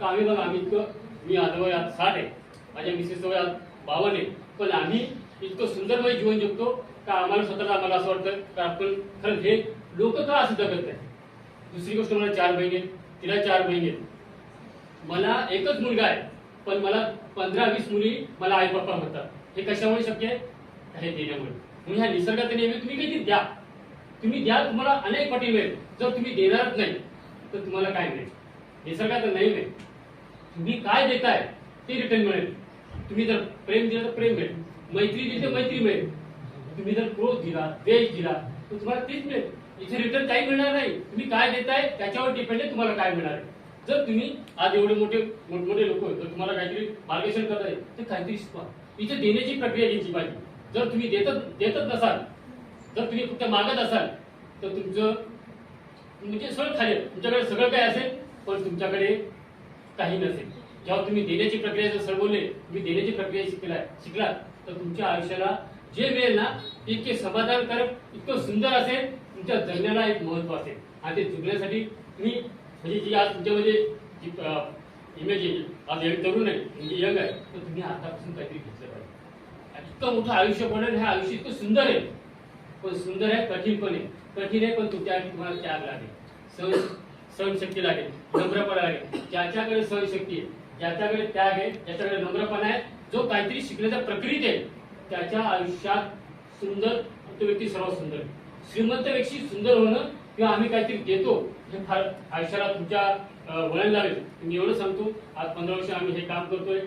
का आम्ही बघा आम्ही इतकं मी आता वय साठ आहे. माझ्या मिसेस वय बावन आहे. पण आम्ही इतकं सुंदरमय जीवन जगतो का आम्हाला स्वतःला आम्हाला असं वाटतं का आपण खरंच हे लोक का असं जगत नाही? दुसरी गोष्ट मला चार बहिणी तिला चार बहिणी मला एकच मुलगा आहे पण मला पंधरा वीस मुली मला आई बाप्पा म्हणतात. हे कशामुळे शक्य आहे? हे देण्यामुळे. म्हणून ह्या निसर्गात नेहमी तुम्ही किती द्या. तुम्ही द्या तुम्हाला अनेक पटी मिळेल. जर तुम्ही देणारच नाही तर तुम्हाला काय मिळेल? हे सगळं आता नाही मिळेल तुम्ही काय देताय ते रिटर्न मिळेल. तुम्ही जर प्रेम दिलं तर प्रेम मिळेल. मैत्री दिली तर मैत्री मिळेल. तुम्ही जर क्रोध दिला द्वेष दिला तर तुम्हाला तेच मिळेल. इथे रिटर्न काही मिळणार नाही. तुम्ही काय देताय त्याच्यावर डिपेंड आहे तुम्हाला काय मिळणार आहे. जर तुम्ही आज एवढे मोठे मोठमोठे लोक जर तुम्हाला काहीतरी मार्गदर्शन करताय तर काहीतरी शिकवा. इथे देण्याची प्रक्रिया घ्यायची पाहिजे. जर तुम्ही देतच देतच नसाल जर तुम्ही फक्त मागत असाल तर तुमचं म्हणजे सगळं खाली तुमच्याकडे सगळं काय असेल पण तुमच्याकडे काही नसेल. जेव्हा तुम्ही देण्याची प्रक्रिया जर सरवले तुम्ही देण्याची प्रक्रिया शिकला शिकलात तर तुमच्या आयुष्याला जे मिळेल ना इतके समाधानकारक इतकं सुंदर असेल तुमच्या जगण्याला एक महत्त्व असेल. आणि ते जगण्यासाठी तुम्ही म्हणजे जी आज तुमच्यामध्ये जी इमेज आज यंग तरुण आहे म्हणजे यंग आहे तर तुम्ही आतापासून काहीतरी घेतलं पाहिजे. आणि इतकं मोठं आयुष्य पडेल हे आयुष्य इतकं सुंदर आहे. पण सुंदर आहे कठीण पण आहे. कठीण आहे पण तुमच्या तुम्हाला त्याग लागेल. सहज सहनशक्ती लागेल नम्रपणा लागेल. ज्याच्याकडे सहनशक्ती आहे ज्याच्याकडे त्याग आहे ज्याच्याकडे नम्रपणा आहे जो काहीतरी शिकण्याच्या प्रक्रियेत आहे त्याच्या आयुष्यात सुंदर तो व्यक्ती सर्वात सुंदर श्रीमंत व्यक्ती सुंदर होणं किंवा आम्ही काहीतरी देतो हे फार आयुष्याला तुमच्या वळण लागेल. मी एवढं सांगतो आज पंधरा वर्ष आम्ही हे काम करतोय.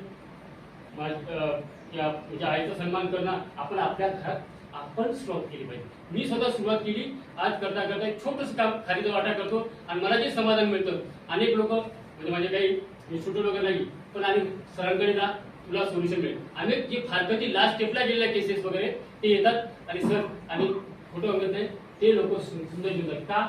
म्हणजे आईचा सन्मान करणं आपण आपल्या घरात आपण सुरुवात केली पाहिजे. मी स्वतः सुरुवात केली. आज करता करता एक छोटंसं काम खालीचा वाटा करतो आणि मला जे समाधान मिळतं. अनेक लोक म्हणजे माझे काही इन्स्टिट्यूट वगैरे नाही पण आणि सरांकडे जा तुला सोल्युशन मिळेल. अनेक जे फारकती लास्ट स्टेपला गेलेल्या केसेस वगैरे ते येतात आणि सर आणि फोटो वगैरे नाही, ते लोक सुंदर जीवन का?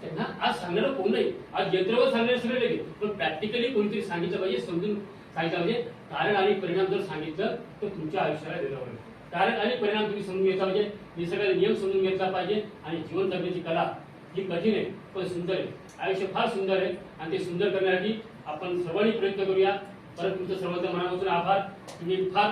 त्यांना आज सांगणारं कोण नाही. आज यंत्रवर सांगणारे सगळे लगेच पण प्रॅक्टिकली कोणीतरी सांगितलं पाहिजे समजून सांगितलं पाहिजे कारण आणि परिणाम जर सांगितलं तर तुमच्या आयुष्याला वेगळं होईल कारण आणि परिणाम तुम्ही समजून घेतला पाहिजे निसर्गाचे नियम समजून घेतला पाहिजे आणि जीवन जगण्याची कला ही कठीण आहे पण सुंदर आहे. आयुष्य फार सुंदर आहे आणि ते सुंदर करण्यासाठी आपण सर्वांनी प्रयत्न करूया. परत तुमचं सर्वांचं मनापासून आभार. तुम्ही फार